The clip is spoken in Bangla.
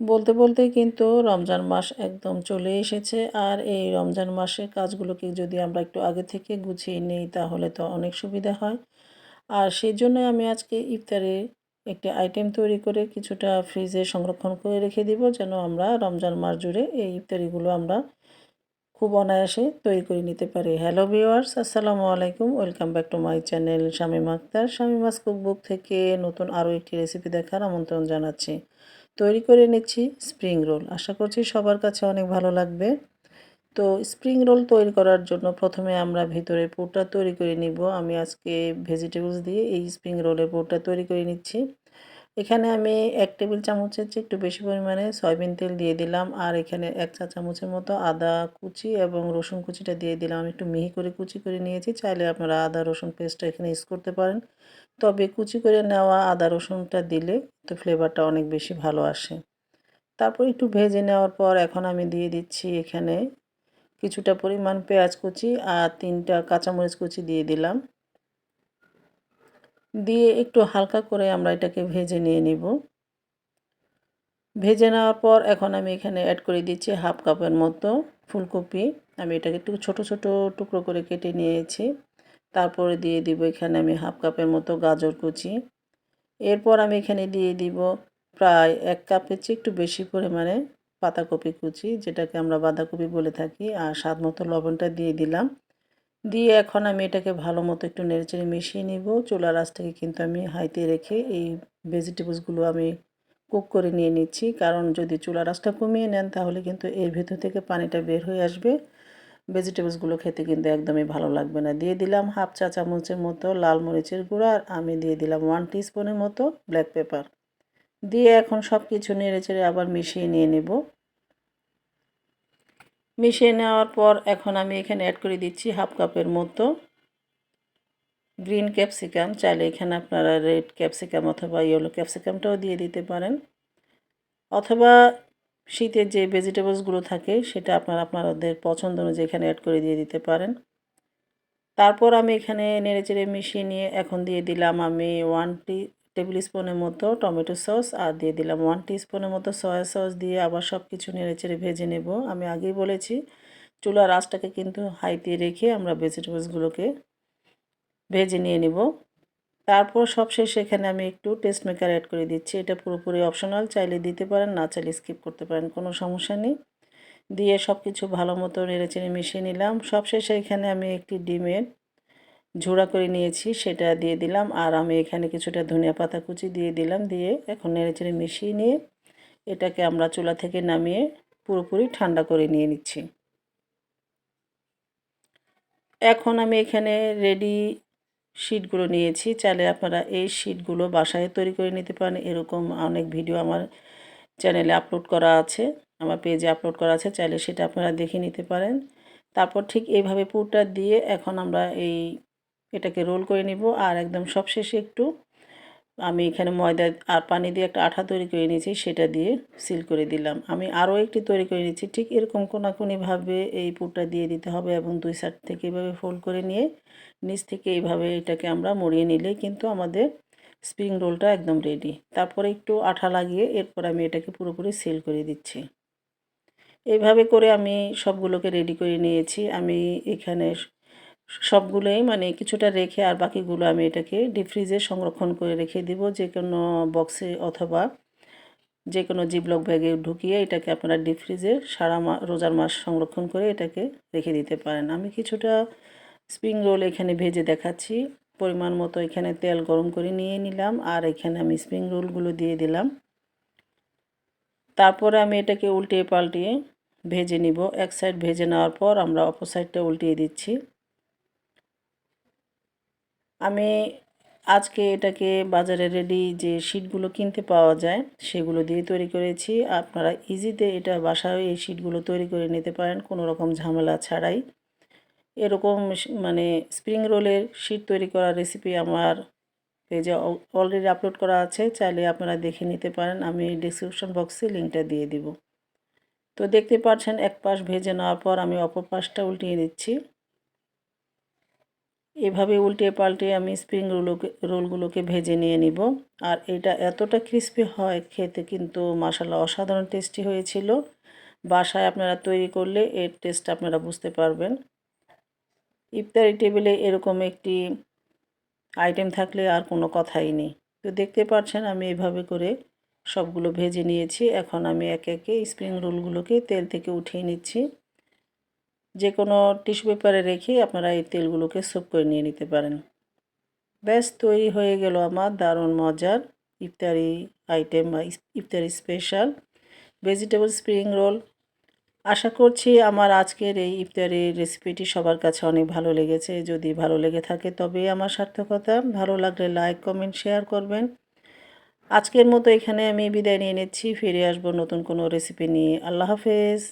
বলতে বলতে কিন্তু রমজান মাস একদম চলে এসেছে। আর এই রমজান মাসের কাজগুলোকে যদি আমরা একটু আগে থেকে গুছিয়ে নিই, তাহলে তো অনেক সুবিধা হয়। আর সেই জন্য আমি আজকে ইফতারে একটি আইটেম তৈরি করে কিছুটা ফ্রিজে সংরক্ষণ করে রেখে দিব, যেন আমরা রমজান মাস জুড়ে এই ইফতারিগুলো আমরা খুব অনায়াসে তৈরি করে নিতে পারি। হ্যালো ভিওয়ার্স আসসালামু আলাইকুম। Welcome back to my channel Shamim Akhtar. Shamima's cookbook থেকে নতুন আরও একটি রেসিপি দেখার আমন্ত্রণ জানাচ্ছি। তৈরি করে নিচ্ছি স্প্রিং রোল আশা করছি সবার কাছে অনেক ভালো লাগবে। তো স্প্রিং রোল তৈরি করার জন্য প্রথমে আমরা ভিতরে পুরটা তৈরি করে নিব। আমি আজকে ভেজিটেবলস দিয়ে এই স্প্রিং রোলের পুরটা তৈরি করে নিচ্ছি। এখানে আমি এক টেবিল চামচের চেয়ে একটু বেশি পরিমাণে সয়াবিন তেল দিয়ে দিলাম। আর এখানে এক চা চামচের মতো আদা কুচি এবং রসুন কুচিটা দিয়ে দিলাম। আমি একটু মিহি করে কুচি করে নিয়েছি। চাইলে আপনারা আদা, রসুন পেস্টটা এখানে ইউজ করতে পারেন। তবে কুচি করে নেওয়া আদা, রসুনটা দিলে তো ফ্লেভারটা অনেক বেশি ভালো আসে। তারপর একটু ভেজে নেওয়ার পর এখন আমি দিয়ে দিচ্ছি এখানে কিছুটা পরিমাণ পেঁয়াজ কুচি আর তিনটা কাঁচামরিচ কুচি দিয়ে দিলাম। দিয়ে একটু হালকা করে আমরা এটাকে ভেজে নিয়ে নিব। ভেজে নেওয়ার পর এখন আমি এখানে অ্যাড করে দিচ্ছি হাফ কাপের মতো ফুলকপি। আমি এটাকে একটু ছোট ছোট টুকরো করে কেটে নিয়েছি। তারপরে দিয়ে দিব এখানে আমি হাফ কাপের মতো গাজর কুচি। এরপর আমি এখানে দিয়ে দিব প্রায় এক কাপের চেয়ে একটু বেশি পরিমাণে পাতাকপি কুচি, যেটাকে আমরা বাঁধাকপি বলে থাকি, আর স্বাদ মতো লবণটা দিয়ে দিলাম। দিয়ে এখন আমি এটাকে ভালো মতো একটু নেড়েচেড়ে মিশিয়ে নিব। চুলার আঁচটাকে কিন্তু আমি হাইতে রেখে এই ভেজিটেবলসগুলো আমি কুক করে নিয়ে নিচ্ছি। কারণ যদি চুলার আঁচটা কমিয়ে নেন, তাহলে কিন্তু এর ভেতর থেকে পানিটা বের হয়ে আসবে। ভেজিটেবলসগুলো খেতে কিন্তু একদমই ভালো লাগবে না। দিয়ে দিলাম হাফ চা চামচের মতো লাল মরিচের গুঁড়া আর আমি দিয়ে দিলাম ওয়ান টিস্পুনের মতো ব্ল্যাক পেপার দিয়ে এখন সব কিছু নেড়ে চেড়ে আবার মিশিয়ে নিয়ে নেব। মিশিয়ে নেওয়ার পর এখন আমি এখানে অ্যাড করে দিচ্ছি হাফ কাপের মতো গ্রিন ক্যাপসিকাম চাইলে এখানে আপনারা রেড ক্যাপসিকাম অথবা ইয়েলো ক্যাপসিকামটাও দিয়ে দিতে পারেন। অথবা শীতের যে ভেজিটেবলসগুলো থাকে, সেটা আপনারা আপনাদের পছন্দ অনুযায়ী এখানে অ্যাড করে দিয়ে দিতে পারেন। তারপর আমি এখানে নেড়েচেড়ে মিশিয়ে নিয়ে এখন দিয়ে দিলাম আমি ওয়ান টি টেবিল স্পুনের মতো টমেটো সস আর দিয়ে দিলাম ওয়ান স্পুনের মতো সয়া সস দিয়ে আবার সব কিছু নেড়েচেড়ে ভেজে নেব। আমি আগেই বলেছি, চুলার আঁচটাকে কিন্তু হাইতে রেখে আমরা ভেজিটেবলসগুলোকে ভেজে নিয়ে নিব। তারপর সবশেষে এখানে আমি একটু টেস্ট মেকার অ্যাড করে দিচ্ছি। এটা পুরোপুরি অপশনাল চাইলে দিতে পারেন, না চাইলে স্কিপ করতে পারেন, কোনো সমস্যা নেই। দিয়ে সব কিছু ভালো মতো নেড়েচেড়ে মিশিয়ে নিলাম। সবশেষে এখানে আমি একটি ডিমের ঝোড়া করে নিয়েছি, সেটা দিয়ে দিলাম। আর আমি এখানে কিছুটা ধনিয়া পাতা কুচি দিয়ে দিলাম, দিয়ে এখন নেড়েচেড়ে মিশিয়ে নিয়ে এটাকে আমরা চুলা থেকে নামিয়ে পুরোপুরি ঠান্ডা করে নিয়ে নিচ্ছি। এখন আমি এখানে রেডি শিটগুলো নিয়েছি। চাইলে আপনারা এই শিটগুলো বাসায় তৈরি করে নিতে পারেন। এরকম অনেক ভিডিও আমার চ্যানেলে আপলোড করা আছে, আমার পেজে আপলোড করা আছে, চাইলে সেটা আপনারা দেখে নিতে পারেন। তারপর ঠিক এইভাবে পুরটা দিয়ে এখন আমরা এই এটাকে রোল করে নিব আর একদম সবশেষে একটু আমি এখানে ময়দা আর পানি দিয়ে একটা আঠা তৈরি করে নিয়েছি, সেটা দিয়ে সিল করে দিলাম। আমি আরও একটি তৈরি করে নিয়েছি, ঠিক এরকম কোনাকুনিভাবে এই পুরটা দিয়ে দিতে হবে এবং দুই সাইড থেকে এভাবে ফোল্ড করে নিয়ে নিচ থেকে এইভাবে এটাকে আমরা মরিয়ে নিলে কিন্তু আমাদের স্প্রিং রোলটা একদম রেডি তারপরে একটু আঠা লাগিয়ে এরপর আমি এটাকে পুরোপুরি সিল করে দিচ্ছি। এইভাবে করে আমি সবগুলোকে রেডি করে নিয়েছি। আমি এখানে সবগুলোই মানে কিছুটা রেখে আর বাকিগুলো আমি এটাকে ডিপ ফ্রিজে সংরক্ষণ করে রেখে দিব যে কোনো বক্সে অথবা যে কোনো জিবলক ব্যাগে ঢুকিয়ে এটাকে আপনারা ডিপ ফ্রিজে সারা মা রোজার মাস সংরক্ষণ করে এটাকে রেখে দিতে পারেন। আমি কিছুটা স্প্রিং রোল এখানে ভেজে দেখাচ্ছি। পরিমাণ মতো এখানে তেল গরম করে নিয়ে নিলাম আর এখানে আমি স্প্রিং রোলগুলো দিয়ে দিলাম। তারপরে আমি এটাকে উল্টিয়ে পাল্টিয়ে ভেজে নিব। এক সাইড ভেজে নেওয়ার পর আমরা অপর সাইডটা উল্টিয়ে দিচ্ছি। আমি আজকে এটাকে বাজারে রেডি যে শিটগুলো কিনতে পাওয়া যায়, সেগুলো দিয়ে তৈরি করেছি। আপনারা ইজিতে এটা বাসায় এই শিটগুলো তৈরি করে নিতে পারেন, কোনো রকম ঝামেলা ছাড়াই। এরকম মানে স্প্রিং রোলের শিট তৈরি করার রেসিপি আমার পেজে অলরেডি আপলোড করা আছে, চাইলে আপনারা দেখে নিতে পারেন, আমি ডিসক্রিপশন বক্সে লিঙ্কটা দিয়ে দিব। তো দেখতে পাচ্ছেন, এক পাশ ভেজে নেওয়ার পর আমি অপর পাশটা উল্টিয়ে দিচ্ছি। এভাবে উল্টে পাল্টে আমি স্প্রিং রোলকে রোলগুলোকে ভেজে নিয়ে নিব। আর এটা এতটা ক্রিস্পি হয় খেতে কিন্তু মাসাল্লা অসাধারণ টেস্টি হয়েছিল। বাসায় আপনারা তৈরি করলে এর টেস্ট আপনারা বুঝতে পারবেন। ইফতারি টেবিলে এরকম একটি আইটেম থাকলে আর কোনো কথাই নেই। তো দেখতে পাচ্ছেন আমি এভাবে করে সবগুলো ভেজে নিয়েছি। এখন আমি একে একে স্প্রিং রোলগুলোকে তেল থেকে উঠিয়ে নিচ্ছি। যে কোনো টিস্যু পেপারে রেখে আপনারা এই তেলগুলোকে সোপ করে নিয়ে নিতে পারেন। ব্যাস, তৈরি হয়ে গেল আমার দারুণ মজার ইফতারি আইটেম বা ইফতারি স্পেশাল ভেজিটেবল স্প্রিং রোল আশা করছি আমার আজকের এই ইফতারি রেসিপিটি সবার কাছে অনেক ভালো লেগেছে। যদি ভালো লেগে থাকে তবে আমার সার্থকতা, ভালো লাগলে লাইক কমেন্ট শেয়ার করবেন। আজকের মতো এখানে আমি বিদায় নিয়ে নিচ্ছি। ফিরে আসব নতুন কোনো রেসিপি নিয়ে। আল্লাহ হাফেজ।